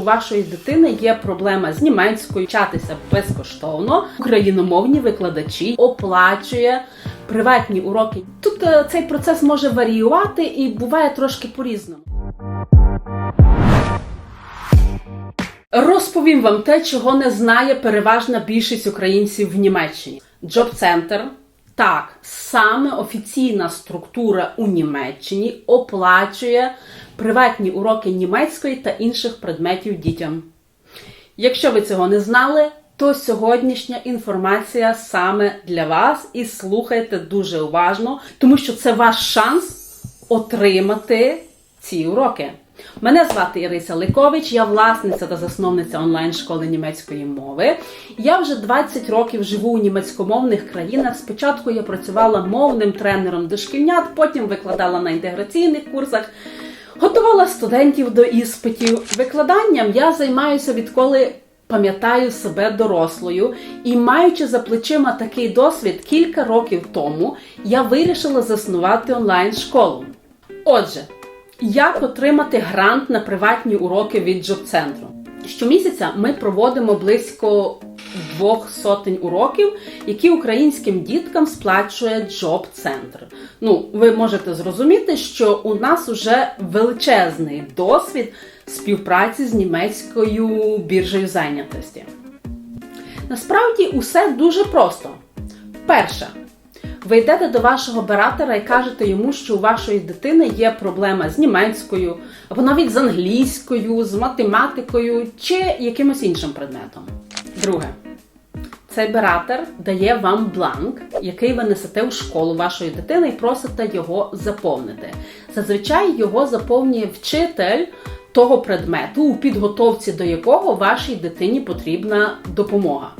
У вашої дитини є проблема з німецькою, вчатися безкоштовно. Україномовні викладачі оплачує приватні уроки. Тут е, цей процес може варіювати і буває трошки по-різному. Розповім вам те, чого не знає переважна більшість українців в Німеччині. Джоб центр так, саме офіційна структура у Німеччині оплачує приватні уроки німецької та інших предметів дітям. Якщо ви цього не знали, то сьогоднішня інформація саме для вас і слухайте дуже уважно, тому що це ваш шанс отримати ці уроки. Мене звати Ірися Ликович, я власниця та засновниця онлайн-школи німецької мови. Я вже 20 років живу у німецькомовних країнах. Спочатку я працювала мовним тренером дошкільнят, потім викладала на інтеграційних курсах, готувала студентів до іспитів. Викладанням я займаюся відколи пам'ятаю себе дорослою, і маючи за плечима такий досвід кілька років тому, я вирішила заснувати онлайн-школу. Отже, як отримати грант на приватні уроки від Джоб-центру? Щомісяця ми проводимо близько двох сотень уроків, які українським діткам сплачує Джоб-центр. Ну, ви можете зрозуміти, що у нас уже величезний досвід співпраці з німецькою біржею зайнятості. Насправді усе дуже просто. Перше, ви йдете до вашого оператора і кажете йому, що у вашої дитини є проблема з німецькою, або навіть з англійською, з математикою чи якимось іншим предметом. Друге, цей бератор дає вам бланк, який ви несете у школу вашої дитини і просите його заповнити. Зазвичай його заповнює вчитель того предмету, у підготовці до якого вашій дитині потрібна допомога.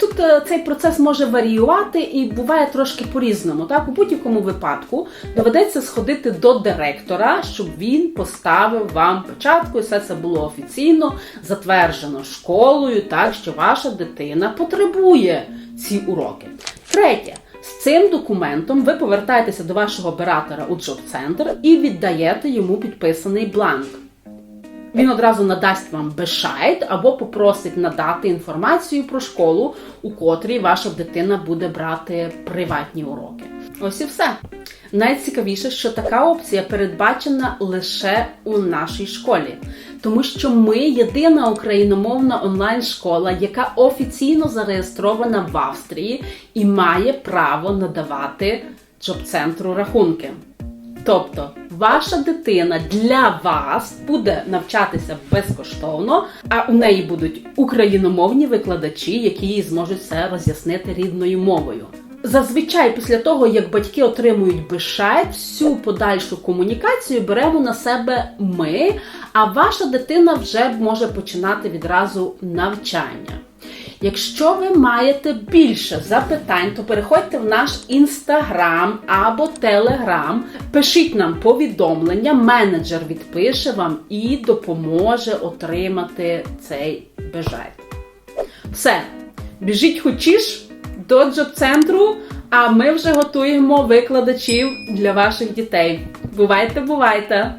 Тут е, цей процес може варіювати і буває трошки по-різному. Так, у будь-якому випадку доведеться сходити до директора, щоб він поставив вам початку, і все це було офіційно затверджено школою, так що ваша дитина потребує ці уроки. Третє. З цим документом ви повертаєтеся до вашого оператора у джоб-центр і віддаєте йому підписаний бланк. Він одразу надасть вам бешайт або попросить надати інформацію про школу, у котрій ваша дитина буде брати приватні уроки. Ось і все. Найцікавіше, що така опція передбачена лише у нашій школі, тому що ми єдина україномовна онлайн-школа, яка офіційно зареєстрована в Австрії і має право надавати джоб-центру рахунки. Тобто, ваша дитина для вас буде навчатися безкоштовно, а у неї будуть україномовні викладачі, які їй зможуть все роз'яснити рідною мовою. Зазвичай, після того, як батьки отримують бешайт, всю подальшу комунікацію беремо на себе ми, а ваша дитина вже може починати відразу навчання. Якщо ви маєте більше запитань, то переходьте в наш інстаграм або телеграм, пишіть нам повідомлення, менеджер відпише вам і допоможе отримати цей бежайт. Все, біжіть хочеш до джоб-центру, а ми вже готуємо викладачів для ваших дітей. Бувайте, бувайте!